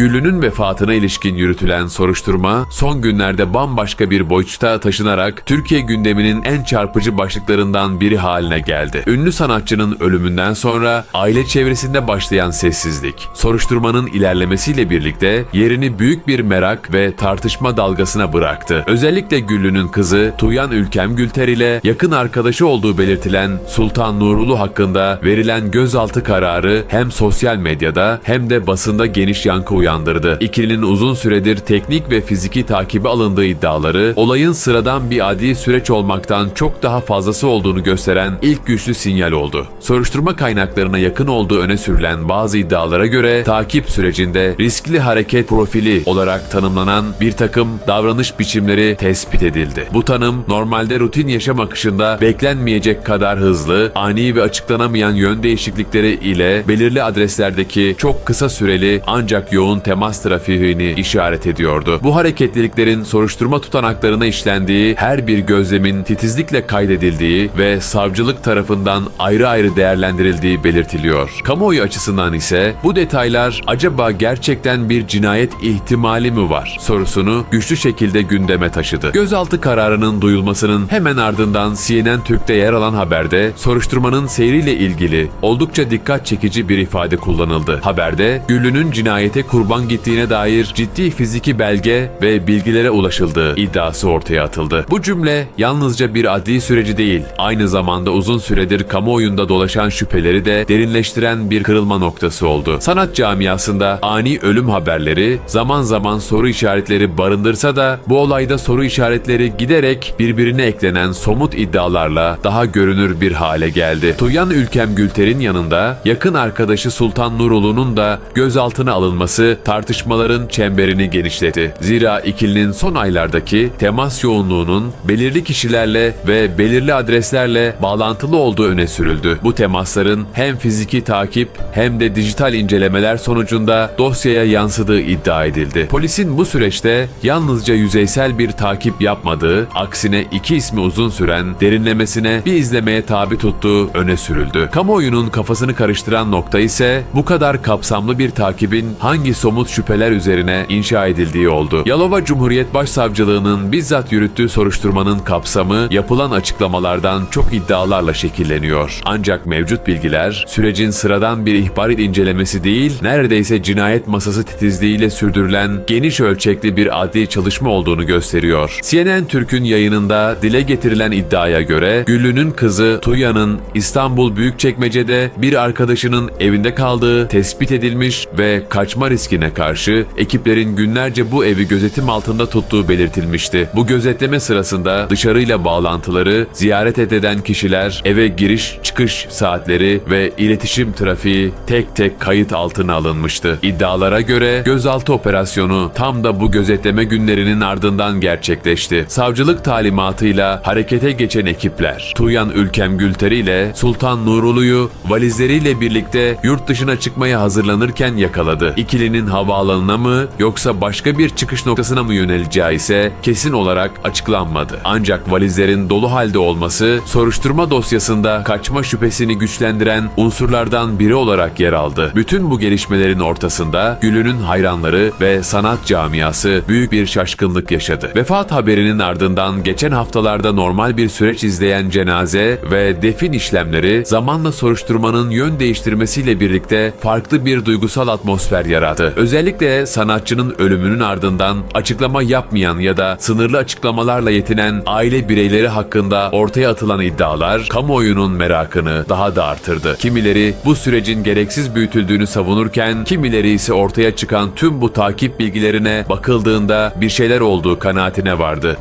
Güllü'nün vefatına ilişkin yürütülen soruşturma son günlerde bambaşka bir boyuta taşınarak Türkiye gündeminin en çarpıcı başlıklarından biri haline geldi. Ünlü sanatçının ölümünden sonra aile çevresinde başlayan sessizlik, soruşturmanın ilerlemesiyle birlikte yerini büyük bir merak ve tartışma dalgasına bıraktı. Özellikle Güllü'nün kızı Tuyan Ülkem Gülter ile yakın arkadaşı olduğu belirtilen Sultan Nurulu hakkında verilen gözaltı kararı hem sosyal medyada hem de basında geniş yankı uyandırdı. İkilinin uzun süredir teknik ve fiziki takibi alındığı iddiaları olayın sıradan bir adi süreç olmaktan çok daha fazlası olduğunu gösteren ilk güçlü sinyal oldu. Soruşturma kaynaklarına yakın olduğu öne sürülen bazı iddialara göre takip sürecinde riskli hareket profili olarak tanımlanan bir takım davranış biçimleri tespit edildi. Bu tanım normalde rutin yaşam akışında beklenmeyecek kadar hızlı, ani ve açıklanamayan yön değişiklikleri ile belirli adreslerdeki çok kısa süreli ancak yoğun temas trafiğini işaret ediyordu. Bu hareketliliklerin soruşturma tutanaklarına işlendiği her bir gözlemin titizlikle kaydedildiği ve savcılık tarafından ayrı ayrı değerlendirildiği belirtiliyor. Kamuoyu açısından ise bu detaylar acaba gerçekten bir cinayet ihtimali mi var sorusunu güçlü şekilde gündeme taşıdı. Gözaltı kararının duyulmasının hemen ardından CNN Türk'te yer alan haberde soruşturmanın seyriyle ilgili oldukça dikkat çekici bir ifade kullanıldı. Haberde Güllü'nün cinayete kurban gittiğine dair ciddi fiziki belge ve bilgilere ulaşıldığı iddiası ortaya atıldı. Bu cümle yalnızca bir adli süreci değil, aynı zamanda uzun süredir kamuoyunda dolaşan şüpheleri de derinleştiren bir kırılma noktası oldu. Sanat camiasında ani ölüm haberleri zaman zaman soru işaretleri barındırsa da bu olayda soru işaretleri giderek birbirine eklenen somut iddialarla daha görünür bir hale geldi. Tuyan Ülkem Gülter'in yanında yakın arkadaşı Sultan Nurulu'nun da gözaltına alınması tartışmaların çemberini genişletti. Zira ikilinin son aylardaki temas yoğunluğunun belirli kişilerle ve belirli adreslerle bağlantılı olduğu öne sürüldü. Bu temasların hem fiziki takip hem de dijital incelemeler sonucunda dosyaya yansıdığı iddia edildi. Polisin bu süreçte yalnızca yüzeysel bir takip yapmadığı, aksine iki ismi uzun süren derinlemesine bir izlemeye tabi tuttuğu öne sürüldü. Kamuoyunun kafasını karıştıran nokta ise bu kadar kapsamlı bir takibin hangi somut şüpheler üzerine inşa edildiği oldu. Yalova Cumhuriyet Başsavcılığı'nın bizzat yürüttüğü soruşturmanın kapsamı yapılan açıklamalardan çok iddialarla şekilleniyor. Ancak mevcut bilgiler sürecin sıradan bir ihbar incelemesi değil, neredeyse cinayet masası titizliğiyle sürdürülen geniş ölçekli bir adli çalışma olduğunu gösteriyor. CNN Türk'ün yayınında dile getirilen iddiaya göre Güllü'nün kızı Tuya'nın İstanbul Büyükçekmece'de bir arkadaşının evinde kaldığı tespit edilmiş ve kaçma riskine karşı ekiplerin günlerce bu evi gözetim altında tuttuğu belirtilmişti. Bu gözetleme sırasında dışarıyla bağlantıları, ziyaret eden kişiler, eve giriş çıkış saatleri ve iletişim trafiği tek tek kayıt altına alınmıştı. İddialara göre gözaltı operasyonu tam da bu gözetleme günlerinin ardından gerçekleşti. Savcılık talimatıyla harekete geçen ekipler, Tuyan Ülkem Gülteri ile Sultan Nurulu'yu valizleriyle birlikte yurt dışına çıkmaya hazırlanırken yakaladı. İkilinin havaalanına mı yoksa başka bir çıkış noktasına mı yöneleceği ise kesin olarak açıklanmadı. Ancak valizlerin dolu halde olması soruşturma dosyasında kaçma şüphesini güçlendiren unsurlardan biri olarak yer aldı. Bütün bu gelişmelerin ortasında Gül'ünün hayranları ve sanat camiası büyük bir şaşkınlık yaşadı. Vefat haberinin ardından geçen haftalarda normal bir süreç izleyen cenaze ve defin işlemleri zamanla soruşturmanın yön değiştirmesiyle birlikte farklı bir duygusal atmosfer yarattı. Özellikle sanatçının ölümünün ardından açıklama yapmayan ya da sınırlı açıklamalarla yetinen aile bireyleri hakkında ortaya atılan iddialar kamuoyunun merakını daha da artırdı. Kimileri bu sürecin gereksiz büyütüldüğünü savunurken kimileri ise ortaya çıkan tüm bu takip bilgilerine bakıldığında bir şeyler olduğu kanaatine vardı.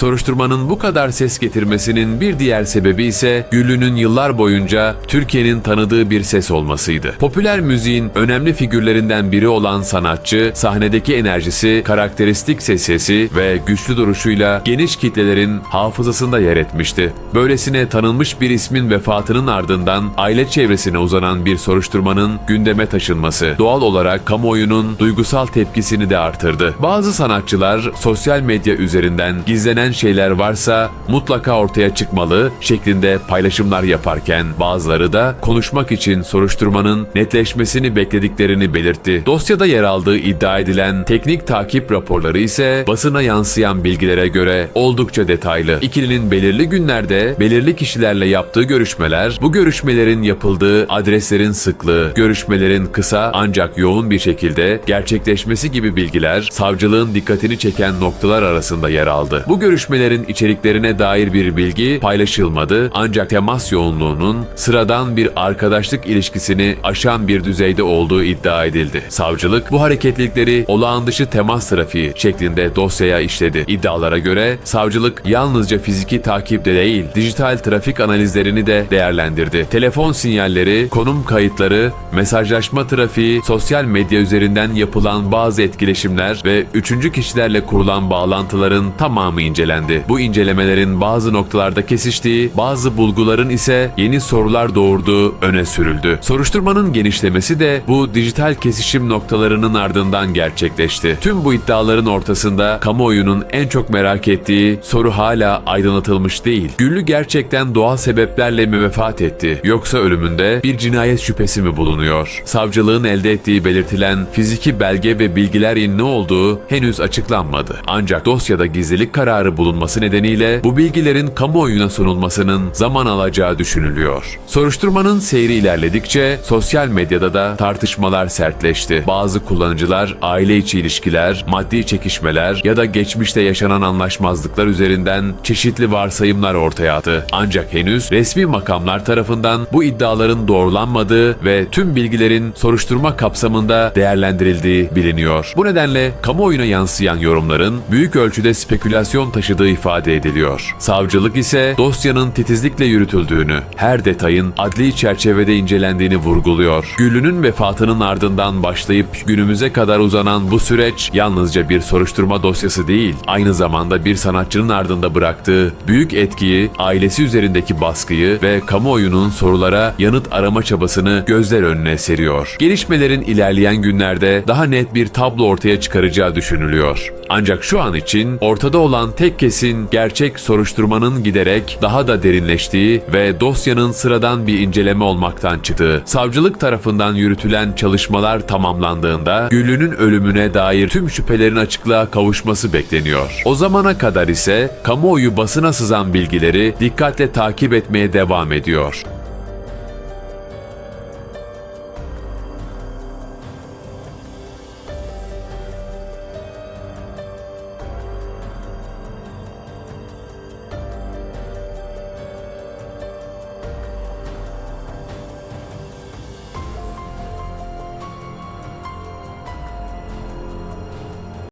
Soruşturmanın bu kadar ses getirmesinin bir diğer sebebi ise Güllü'nün yıllar boyunca Türkiye'nin tanıdığı bir ses olmasıydı. Popüler müziğin önemli figürlerinden biri olan sanatçı, sahnedeki enerjisi, karakteristik ses sesi ve güçlü duruşuyla geniş kitlelerin hafızasında yer etmişti. Böylesine tanınmış bir ismin vefatının ardından aile çevresine uzanan bir soruşturmanın gündeme taşınması doğal olarak kamuoyunun duygusal tepkisini de artırdı. Bazı sanatçılar sosyal medya üzerinden gizlenen gizlenen şeyler varsa mutlaka ortaya çıkmalı şeklinde paylaşımlar yaparken bazıları da konuşmak için soruşturmanın netleşmesini beklediklerini belirtti. Dosyada yer aldığı iddia edilen teknik takip raporları ise basına yansıyan bilgilere göre oldukça detaylı. İkilinin belirli günlerde belirli kişilerle yaptığı görüşmeler, bu görüşmelerin yapıldığı adreslerin sıklığı, görüşmelerin kısa ancak yoğun bir şekilde gerçekleşmesi gibi bilgiler savcılığın dikkatini çeken noktalar arasında yer aldı. Bu görüşmelerin içeriklerine dair bir bilgi paylaşılmadı ancak temas yoğunluğunun sıradan bir arkadaşlık ilişkisini aşan bir düzeyde olduğu iddia edildi. Savcılık bu hareketlilikleri olağan dışı temas trafiği şeklinde dosyaya işledi. İddialara göre savcılık yalnızca fiziki takipte değil, dijital trafik analizlerini de değerlendirdi. Telefon sinyalleri, konum kayıtları, mesajlaşma trafiği, sosyal medya üzerinden yapılan bazı etkileşimler ve üçüncü kişilerle kurulan bağlantıların tamamı incelendi. Bu incelemelerin bazı noktalarda kesiştiği, bazı bulguların ise yeni sorular doğurduğu öne sürüldü. Soruşturmanın genişlemesi de bu dijital kesişim noktalarının ardından gerçekleşti. Tüm bu iddiaların ortasında kamuoyunun en çok merak ettiği soru hala aydınlatılmış değil. Güllü gerçekten doğal sebeplerle mi vefat etti yoksa ölümünde bir cinayet şüphesi mi bulunuyor? Savcılığın elde ettiği belirtilen fiziki belge ve bilgilerin ne olduğu henüz açıklanmadı. Ancak dosyada gizlilik kararı bulunması nedeniyle bu bilgilerin kamuoyuna sunulmasının zaman alacağı düşünülüyor. Soruşturmanın seyri ilerledikçe sosyal medyada da tartışmalar sertleşti. Bazı kullanıcılar aile içi ilişkiler, maddi çekişmeler ya da geçmişte yaşanan anlaşmazlıklar üzerinden çeşitli varsayımlar ortaya attı. Ancak henüz resmi makamlar tarafından bu iddiaların doğrulanmadığı ve tüm bilgilerin soruşturma kapsamında değerlendirildiği biliniyor. Bu nedenle kamuoyuna yansıyan yorumların büyük ölçüde spekülasyon taşıdığı ifade ediliyor. Savcılık ise dosyanın titizlikle yürütüldüğünü, her detayın adli çerçevede incelendiğini vurguluyor. Güllü'nün vefatının ardından başlayıp günümüze kadar uzanan bu süreç yalnızca bir soruşturma dosyası değil, aynı zamanda bir sanatçının ardında bıraktığı büyük etkiyi, ailesi üzerindeki baskıyı ve kamuoyunun sorulara yanıt arama çabasını gözler önüne seriyor. Gelişmelerin ilerleyen günlerde daha net bir tablo ortaya çıkaracağı düşünülüyor. Ancak şu an için ortada olan tek kesin gerçek soruşturmanın giderek daha da derinleştiği ve dosyanın sıradan bir inceleme olmaktan çıktığı, savcılık tarafından yürütülen çalışmalar tamamlandığında Güllü'nün ölümüne dair tüm şüphelerin açıklığa kavuşması bekleniyor. O zamana kadar ise kamuoyu basına sızan bilgileri dikkatle takip etmeye devam ediyor.